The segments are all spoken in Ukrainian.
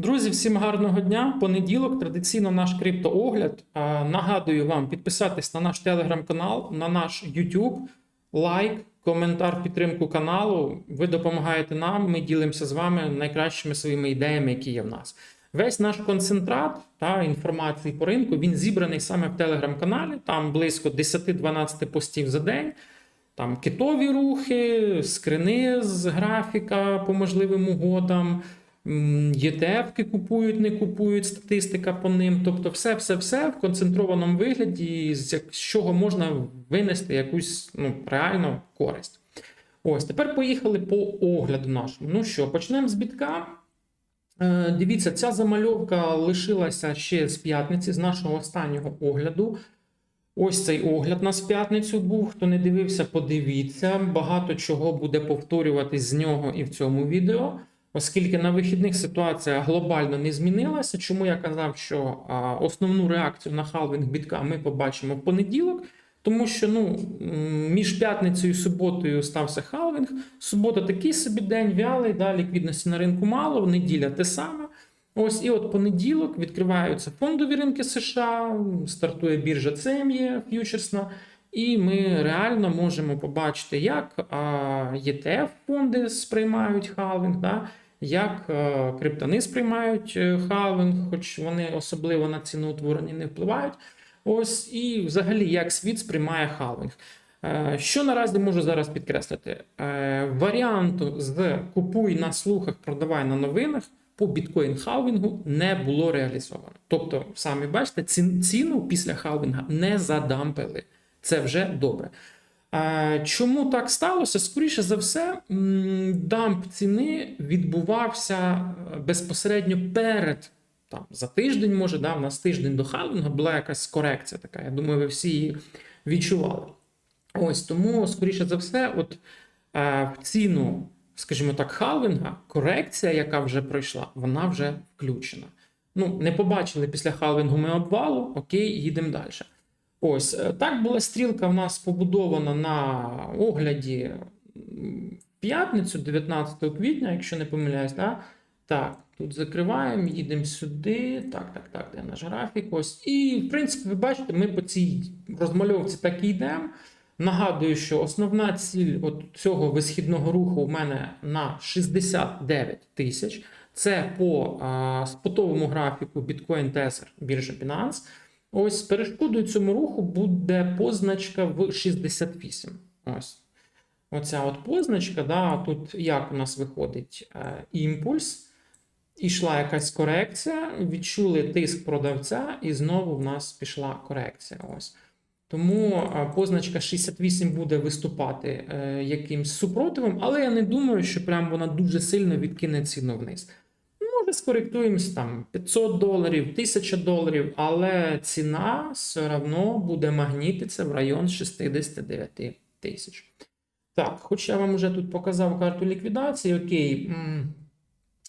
Друзі, всім гарного дня. Понеділок, традиційно наш криптоогляд. Нагадую вам підписатись на наш телеграм-канал, на наш YouTube, лайк, коментар, підтримку каналу. Ви допомагаєте нам. Ми ділимося з вами найкращими своїми ідеями, які є в нас. Весь наш концентрат та інформації по ринку він зібраний саме в телеграм-каналі. Там близько 10-12 постів за день. Там китові рухи, скрини з графіка по можливим угодам. ЄТФки купують, не купують, статистика по ним. Тобто, все, все, все в концентрованому вигляді, з чого можна винести якусь ну, реальну користь. Ось тепер поїхали по огляду нашому. Ну що, почнемо з бітка. Е, Дивіться, ця замальовка лишилася ще з п'ятниці, з нашого останнього огляду. Ось цей огляд нас в п'ятницю був. Хто не дивився, подивіться. Багато чого буде повторюватись з нього і в цьому відео, оскільки на вихідних ситуація глобально не змінилася. Чому я казав, що основну реакцію на халвінг бітка ми побачимо в понеділок. Тому що ну, між п'ятницею і суботою стався халвінг. Субота такий собі день вялий, да, ліквідності на ринку мало, неділя те саме. Ось і от понеділок відкриваються фондові ринки США, стартує біржа CME ф'ючерсна, і ми реально можемо побачити, як ETF фонди сприймають халвінг, да, як криптони сприймають е, халвінг, хоч вони особливо на ціноутворення не впливають. Ось і взагалі як світ сприймає халвінг. Е, Що наразі можу зараз підкреслити? Е, Варіанту з купуй на слухах, продавай на новинах по біткоін халвінгу не було реалізовано. Тобто, самі бачите, ціну після халвінга не задампили. Це вже добре. Е, Чому так сталося? Скоріше за все, дамп ціни відбувався е, безпосередньо перед там за тиждень, може, да, в нас тиждень до халвінгу була якась корекція така. Я думаю, ви всі її відчували. Ось тому, скоріше за все, от е, в ціну, скажімо так, халвінга, корекція, яка вже пройшла, вона вже включена. Ну, не побачили після халвінгу ми обвалу, окей, їдемо далі. Ось е, так була стрілка в нас побудована на огляді п'ятницю, 19 квітня, якщо не помиляюсь, да? Так, тут закриваємо, їдемо сюди. Так, так, так, де наш графік? Ось. І, в принципі, ви бачите, ми по цій розмальовці так і йдемо. Нагадую, що основна ціль от цього висхідного руху у мене на 69 тисяч. Це по а, спотовому графіку Bitcoin Tether біржа Binance. Ось перешкодою цьому руху буде позначка в 68. Ось. Оця от позначка, да, тут як у нас виходить е, імпульс. Ішла якась корекція, відчули тиск продавця, і знову в нас пішла корекція. Ось. Тому а, позначка 68 буде виступати е, якимсь супротивом, але я не думаю, що прям вона дуже сильно відкине ціну вниз. Може, скоректуємось там 500 доларів, 1000 доларів, але ціна все одно буде магнітитися в район 69 тисяч. Так, хоч я вам вже тут показав карту ліквідації, окей.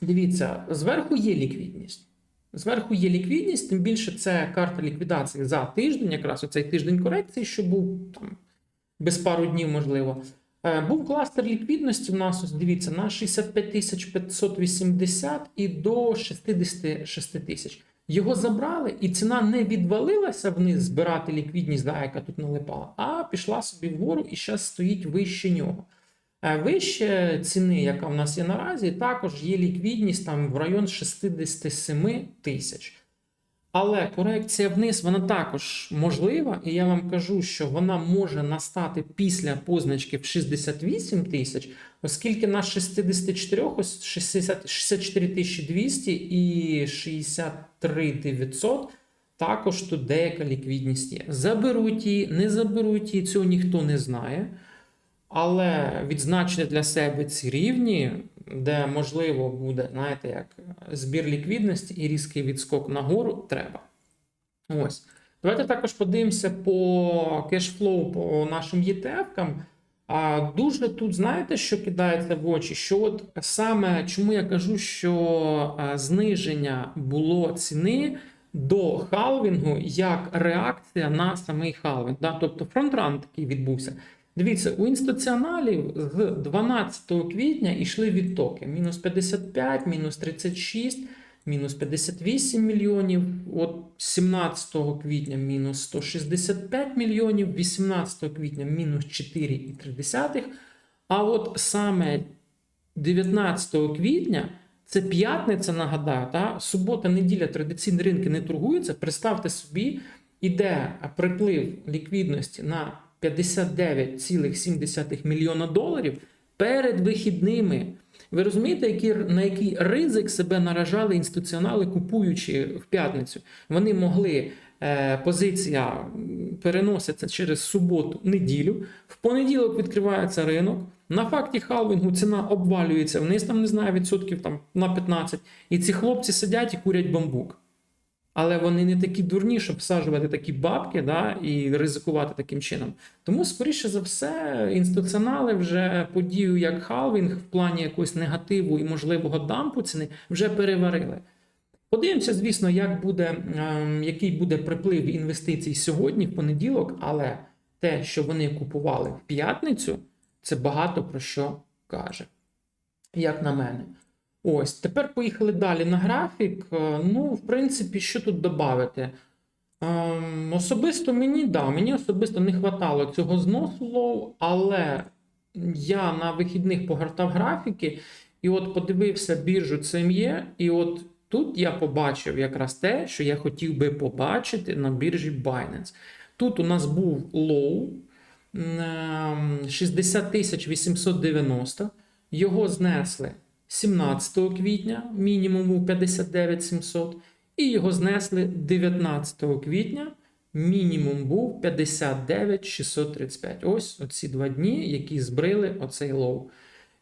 Дивіться, зверху є ліквідність. Зверху є ліквідність, тим більше це карта ліквідації за тиждень, якраз оцей тиждень корекції, що був там без пару днів, можливо. Е, Був кластер ліквідності в нас, ось дивіться, на 65 тисяч 580 і до 66 тисяч. Його забрали, і ціна не відвалилася вниз збирати ліквідність, да, яка тут налипала, а пішла собі вгору і зараз стоїть вище нього. Е, Вище ціни, яка в нас є наразі, також є ліквідність там в район 67 тисяч. Але корекція вниз вона також можлива, і я вам кажу, що вона може настати після позначки в 68 тисяч, оскільки на 64 ось 60, 64 200 і 63 900 також тут деяка ліквідність є. Заберуть її, не заберуть її, цього ніхто не знає. Але відзначити для себе ці рівні, де можливо буде, знаєте, як збір ліквідності і різкий відскок нагору, треба. Ось. Давайте також подивимося по кешфлоу по нашим ETF-кам. А дуже тут, знаєте, що кидається в очі? Що от саме чому я кажу, що зниження було ціни до халвінгу як реакція на самий халвінг. Да? Тобто фронтран такий відбувся. Дивіться, у інституціоналів з 12 квітня йшли відтоки: мінус 55, мінус 36, мінус 58 мільйонів. От 17 квітня мінус 165 мільйонів, 18 квітня мінус 4,3. А от саме 19 квітня. Це п'ятниця, нагадаю, та субота, неділя традиційні ринки не торгуються. Представте собі, іде приплив ліквідності на 59,7 мільйона доларів перед вихідними. Ви розумієте, який, на який ризик себе наражали інституціонали, купуючи в п'ятницю? Вони могли. е, Позиція переноситься через суботу, неділю. В понеділок відкривається ринок. На факті халвінгу ціна обвалюється вниз, там не знаю, відсотків там, на 15. І ці хлопці сидять і курять бамбук. Але вони не такі дурні, щоб всаджувати такі бабки да, і ризикувати таким чином. Тому, скоріше за все, інституціонали вже подію як халвінг в плані якогось негативу і можливого дампу ціни вже переварили. Подивимося, звісно, як буде, ем, який буде приплив інвестицій сьогодні, в понеділок, але те, що вони купували в п'ятницю, це багато про що каже. Як на мене. Ось, тепер поїхали далі на графік. Е, Ну, в принципі, що тут додати? Ем, особисто мені, да, мені особисто не хватало цього зносу лоу, але я на вихідних погортав графіки і от подивився біржу CME, і от тут я побачив якраз те, що я хотів би побачити на біржі Binance. Тут у нас був лоу ем, 60 890, його знесли 17 квітня, мінімум був 59 700, і його знесли 19 квітня, мінімум був 59 635. Ось оці два дні, які збрили оцей лоу.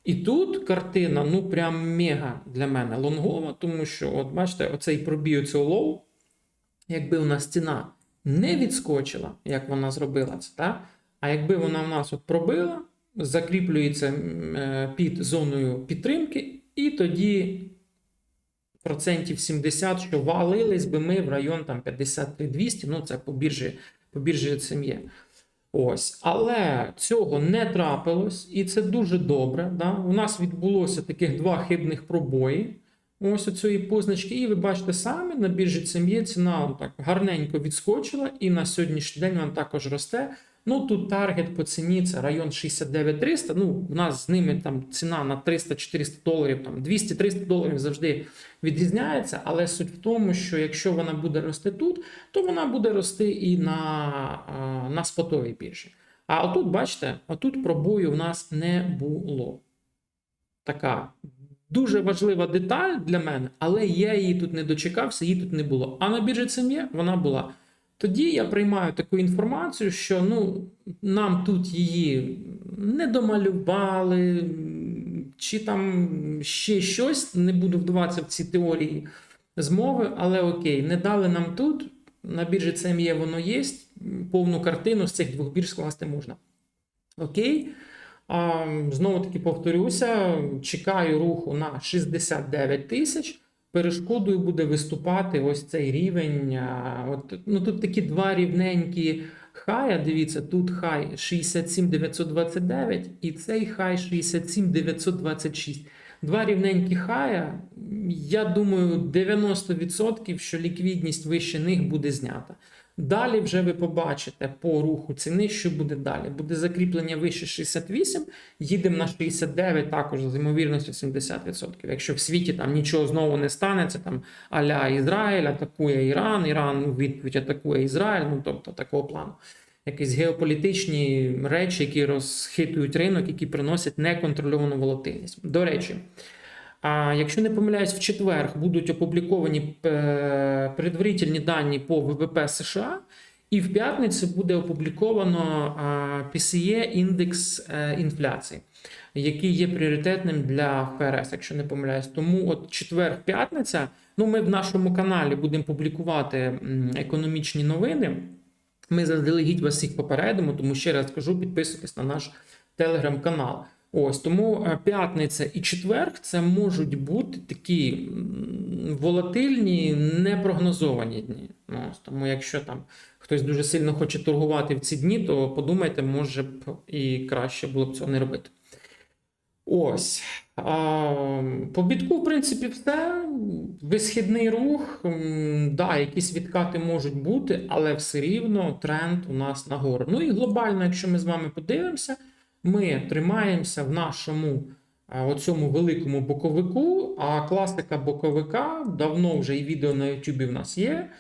І тут картина, ну прям мега для мене лонгова, тому що, от бачите, оцей пробій цього лоу, якби у нас ціна не відскочила, як вона зробила це, та? а якби вона в нас от пробила, закріплюється е, під зоною підтримки, і тоді процентів 70, що валились би ми в район там 53-200, ну це по біржі, по біржі цим. Ось, але цього не трапилось, і це дуже добре. Да? У нас відбулося таких два хибних пробої. Ось у цієї позначки, і ви бачите самі на біржі CME ціна так гарненько відскочила, і на сьогоднішній день вона також росте. Ну тут таргет по ціні це район 69 Ну, у нас з ними там ціна на 300-400 доларів, там 200-300 доларів завжди відрізняється. Але суть в тому, що якщо вона буде рости тут, то вона буде рости і на, на спотовій біржі. А отут, бачите, отут пробою в нас не було. Така дуже важлива деталь для мене, але я її тут не дочекався, її тут не було. А на біржі CME вона була. Тоді я приймаю таку інформацію, що ну, нам тут її не домалювали, чи там ще щось, не буду вдаватися в ці теорії змови, але окей, не дали нам тут. На біржі CME воно є, повну картину з цих двох бірж скласти можна. Окей. А, знову таки повторюся, чекаю руху на 69 тисяч. Перешкодою буде виступати ось цей рівень. От, ну, тут такі два рівненькі хая. Дивіться, тут хай 67929 і цей хай 67926. Два рівненькі хая. Я думаю, 90% що ліквідність вище них буде знята. Далі вже ви побачите по руху ціни, що буде далі. Буде закріплення вище 68, їдемо на 69, також з ймовірністю 70%. Якщо в світі там нічого знову не станеться, там аля Ізраїль атакує Іран, Іран у відповідь атакує Ізраїль, ну тобто такого плану. Якісь геополітичні речі, які розхитують ринок, які приносять неконтрольовану волатильність. До речі. А якщо не помиляюсь, в четвер будуть опубліковані е, предварительні дані по ВВП США, і в п'ятницю буде опубліковано PCE індекс е, інфляції, який є пріоритетним для ФРС, якщо не помиляюсь. Тому от четвер-п'ятниця. Ну, ми в нашому каналі будемо публікувати економічні новини. Ми заздалегідь вас всіх попередимо, тому ще раз кажу, підписуйтесь на наш телеграм-канал. Ось тому е, п'ятниця і четверг це можуть бути такі волатильні, непрогнозовані дні. Ну, Ось, тому, якщо там хтось дуже сильно хоче торгувати в ці дні, то подумайте, може б і краще було б цього не робити. Ось. А, по бітку, в принципі, все. Висхідний рух. Да, якісь відкати можуть бути, але все рівно тренд у нас нагору. Ну і глобально, якщо ми з вами подивимося, ми тримаємося в нашому а, оцьому великому боковику. А класика боковика давно вже і відео на YouTube в нас є.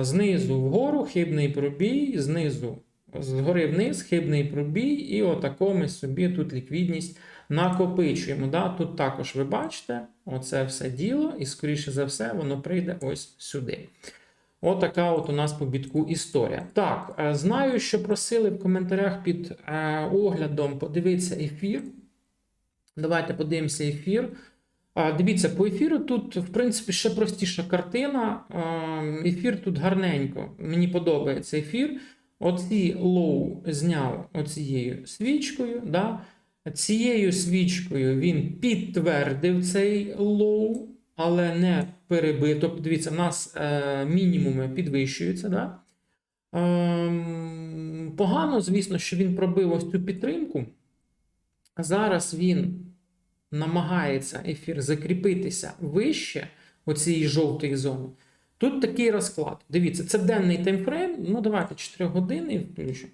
Знизу вгору хибний пробій, знизу згори вниз, хибний пробій, і отако ми собі тут ліквідність накопичуємо. Да? Тут також ви бачите, оце все діло, і, скоріше за все, воно прийде ось сюди. Отака от у нас по бітку історія. Так, е, знаю, що просили в коментарях під е, оглядом подивитися ефір. Давайте подивимося ефір. Дивіться, по ефіру тут, в принципі, ще простіша картина. Ефір тут гарненько. Мені подобається ефір. Оці лоу зняв оцією свічкою. Да? Цією свічкою він підтвердив цей лоу, але не перебив. Тобто, дивіться, в нас е, мінімуми підвищуються. Да? Ем, погано, звісно, що він пробив ось цю підтримку. Зараз він намагається ефір закріпитися вище оцієї жовтої зони. Тут такий розклад. Дивіться, це денний таймфрейм. Ну, давайте 4 години включимо.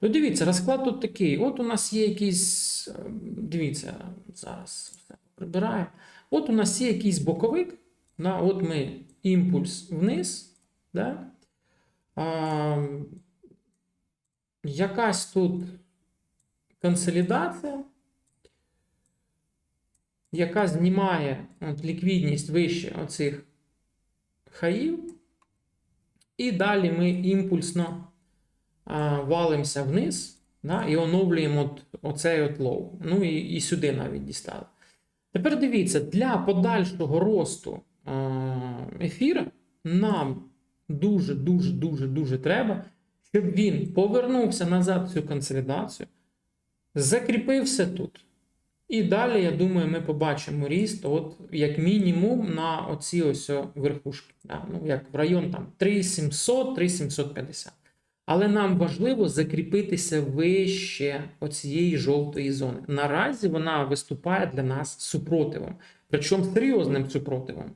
Ну, дивіться, розклад тут такий. От у нас є якийсь. е, Дивіться, зараз все прибираємо. От у нас є якийсь боковик. Да, От ми імпульс вниз. Да? А, якась тут консолідація, яка знімає от, ліквідність вище оцих хаїв. І далі ми імпульсно а, валимося вниз да, і оновлюємо от, оцей от лоу. Ну і, і сюди навіть дістали. Тепер дивіться, для подальшого росту ефіра нам дуже-дуже дуже дуже треба, щоб він повернувся назад в цю консолідацію, закріпився тут. І далі, я думаю, ми побачимо ріст, от як мінімум, на оці ось верхушки. Да? Ну, як в район там 3700, 3750. Але нам важливо закріпитися вище оцієї жовтої зони. Наразі вона виступає для нас супротивом. Причому серйозним супротивом.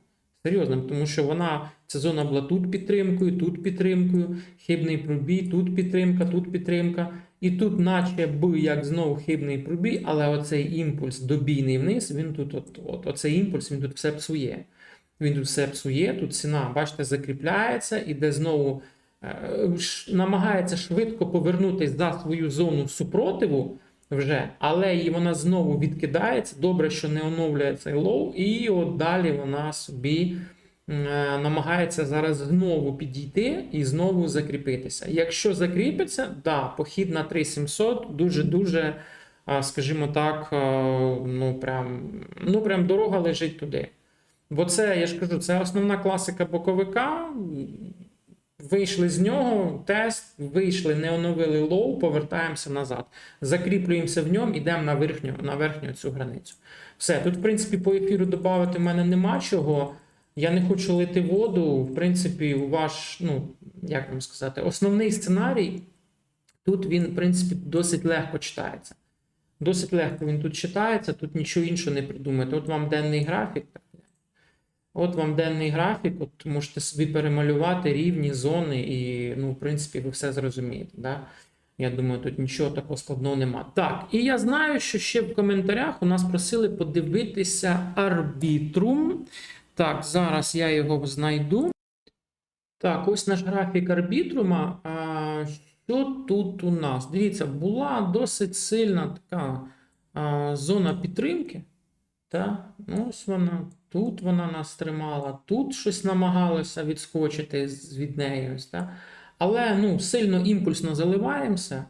Серйозним, тому що вона, ця зона була тут підтримкою, тут підтримкою, хибний пробій, тут підтримка, тут підтримка. І тут, наче би як знову хибний пробій, але оцей імпульс добійний вниз, він тут, от, от, оцей імпульс, він тут все псує. Він тут все псує, тут ціна, бачите, закріпляється, іде знову, е, намагається швидко повернутися за свою зону супротиву вже, але і вона знову відкидається. Добре, що не оновлює цей лоу, і от далі вона собі е, намагається зараз знову підійти і знову закріпитися. Якщо закріпиться, да, похід на 3700 дуже-дуже, скажімо так, е, ну прям, ну прям дорога лежить туди. Бо це, я ж кажу, це основна класика боковика. Вийшли з нього, тест, вийшли, не оновили лоу, повертаємося назад. Закріплюємося в ньому, йдемо на верхню, на верхню цю границю. Все, тут, в принципі, по ефіру додати в мене нема чого. Я не хочу лити воду. В принципі, ваш, ну, як вам сказати, основний сценарій тут він, в принципі, досить легко читається. Досить легко він тут читається, тут нічого іншого не придумаєте. От вам денний графік. От вам денний графік, от можете собі перемалювати рівні зони, і, ну, в принципі, ви все зрозумієте. Да? Я думаю, тут нічого такого складного нема. Так, і я знаю, що ще в коментарях у нас просили подивитися арбітрум. Так, зараз я його знайду. Так, ось наш графік арбітрума. А, що тут у нас? Дивіться, була досить сильна така а, зона підтримки. Та? Ну, Ось вона. Тут вона нас тримала, тут щось намагалося відскочити від неї. Ось, та? Але ну, сильно імпульсно заливаємося.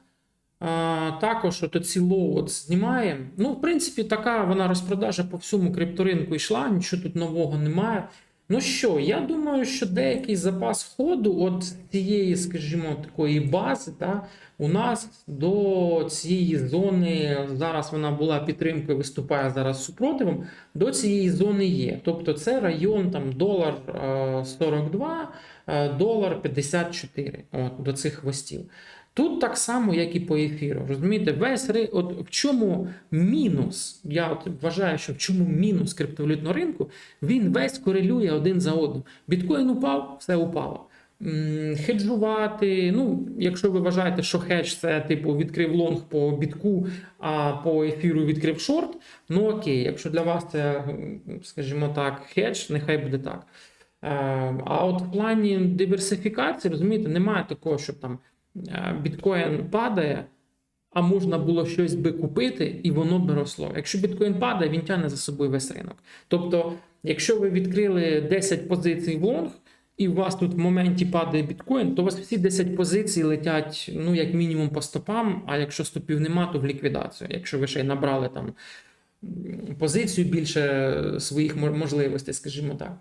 А, також от ці лоу знімаємо. Ну, в принципі, така вона розпродажа по всьому крипторинку йшла, нічого тут нового немає. Ну що, я думаю, що деякий запас ходу от цієї, скажімо, такої бази, та, у нас до цієї зони, зараз вона була підтримкою, виступає зараз супротивом, до цієї зони є. Тобто це район там долар е, 42, е, долар 54 от, до цих хвостів. Тут так само, як і по ефіру. Розумієте, весь от в чому мінус? Я от вважаю, що в чому мінус криптовалютного ринку, він весь корелює один за одним. Біткоін упав, все упало. Хеджувати, ну, якщо ви вважаєте, що хедж це типу відкрив лонг по бітку, а по ефіру відкрив шорт, ну окей, якщо для вас це, скажімо так, хедж, нехай буде так. Е, А от в плані диверсифікації, розумієте, немає такого, щоб там біткоін падає, а можна було щось би купити, і воно би росло. Якщо біткоін падає, він тягне за собою весь ринок. Тобто, якщо ви відкрили 10 позицій в лонг, і у вас тут в моменті падає біткоін, то у вас всі 10 позицій летять, ну, як мінімум, по стопам, а якщо стопів нема, то в ліквідацію. Якщо ви ще й набрали там позицію більше своїх можливостей, скажімо так.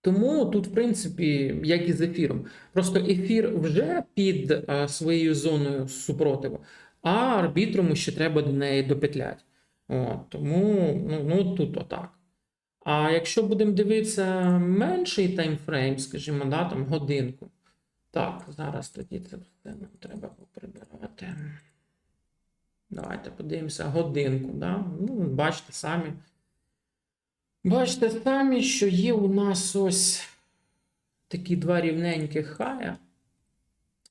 Тому тут, в принципі, як і з ефіром. Просто ефір вже під е, своєю зоною супротиву, а арбітруму ще треба до неї допетлять. От, тому ну, ну, тут отак. А якщо будемо дивитися менший таймфрейм, скажімо, да, там годинку. Так, зараз тоді це нам треба поприбирати. Давайте подивимося годинку. Да? Ну, бачите самі. Бачите самі, що є у нас ось такі два рівненьких хая.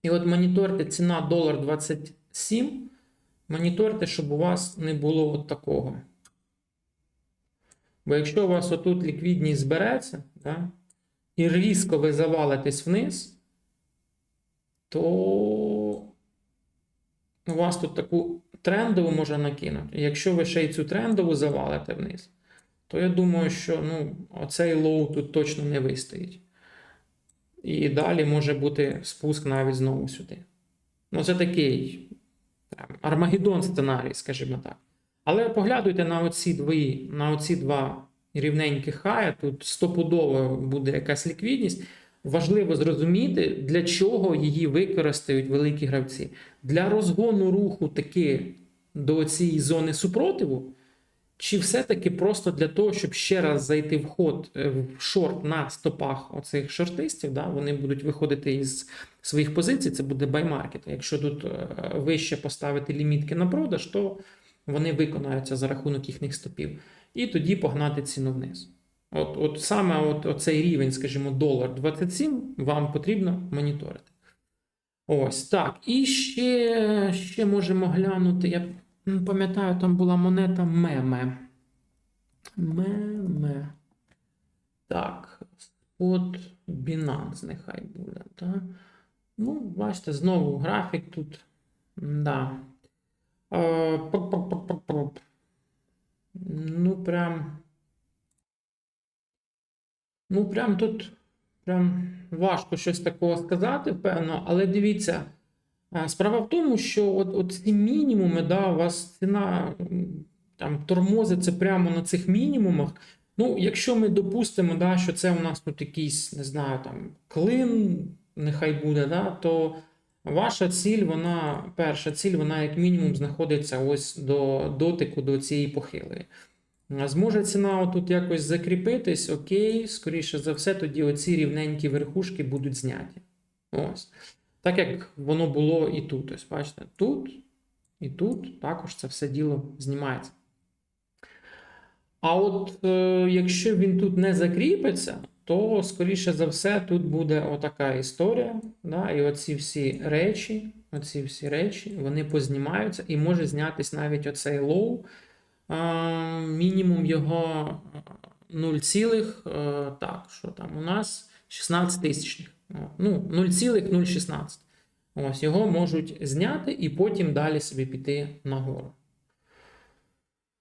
І от моніторте ціна долар 27. Моніторте, щоб у вас не було от такого. Бо якщо у вас отут ліквідність збереться, да, і різко ви завалитесь вниз, то у вас тут таку трендову може накинути. Якщо ви ще й цю трендову завалите вниз, то я думаю, що ну, оцей лоу тут точно не вистоїть. І далі може бути спуск навіть знову сюди. Ну, це такий прям, Армагеддон сценарій, скажімо так. Але поглядуйте на оці дві, на оці два рівненькі хая, тут стопудово буде якась ліквідність. Важливо зрозуміти, для чого її використають великі гравці. Для розгону руху таки до цієї зони супротиву, чи все-таки просто для того, щоб ще раз зайти в ход е, в шорт на стопах оцих шортистів, да, вони будуть виходити із своїх позицій, це буде баймаркет. Якщо тут е, вище поставити лімітки на продаж, то вони виконаються за рахунок їхніх стопів. І тоді погнати ціну вниз. От, от саме от, оцей рівень, скажімо, долар 27, вам потрібно моніторити. Ось так. І ще, ще можемо глянути. Я пам'ятаю, там була монета меме. Меме. Так. От Binance нехай буде. Так? Ну, бачите, знову графік тут. Да. Е. Ну, прям. Ну, прям тут прям важко щось такого сказати, певно, але дивіться. Е, Справа в тому, що от, от ці мінімуми, да, у вас ціна там тормозиться прямо на цих мінімумах. Ну, якщо ми допустимо, да, що це у нас тут якийсь, не знаю, там клин, нехай буде, да, то ваша ціль, вона, перша ціль, вона як мінімум знаходиться ось до дотику до цієї похилої. Зможе ціна отут якось закріпитись, окей, скоріше за все, тоді оці рівненькі верхушки будуть зняті. Ось. Так як воно було і тут. Ось, бачите, тут і тут також це все діло знімається. А от е, якщо він тут не закріпиться, то, скоріше за все, тут буде отака історія. Да? І оці всі речі, оці всі речі, вони познімаються, і може знятись навіть оцей лоу. А, мінімум його 0, е, так, що там у нас 16 тисячних. Ну, 0,016. Ось його можуть зняти і потім далі собі піти нагору.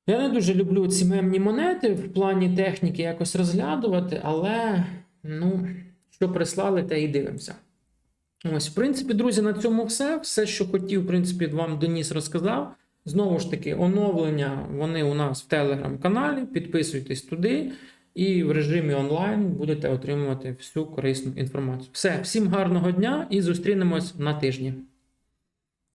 Я не дуже люблю ці мемні монети в плані техніки якось розглядувати, але ну, що прислали, те і дивимося. Ось, в принципі, друзі, на цьому все. Все, що хотів, в принципі, вам Деніс розказав. Знову ж таки, оновлення вони у нас в телеграм-каналі. Підписуйтесь туди, і в режимі онлайн будете отримувати всю корисну інформацію. Все, всім гарного дня і зустрінемось на тижні.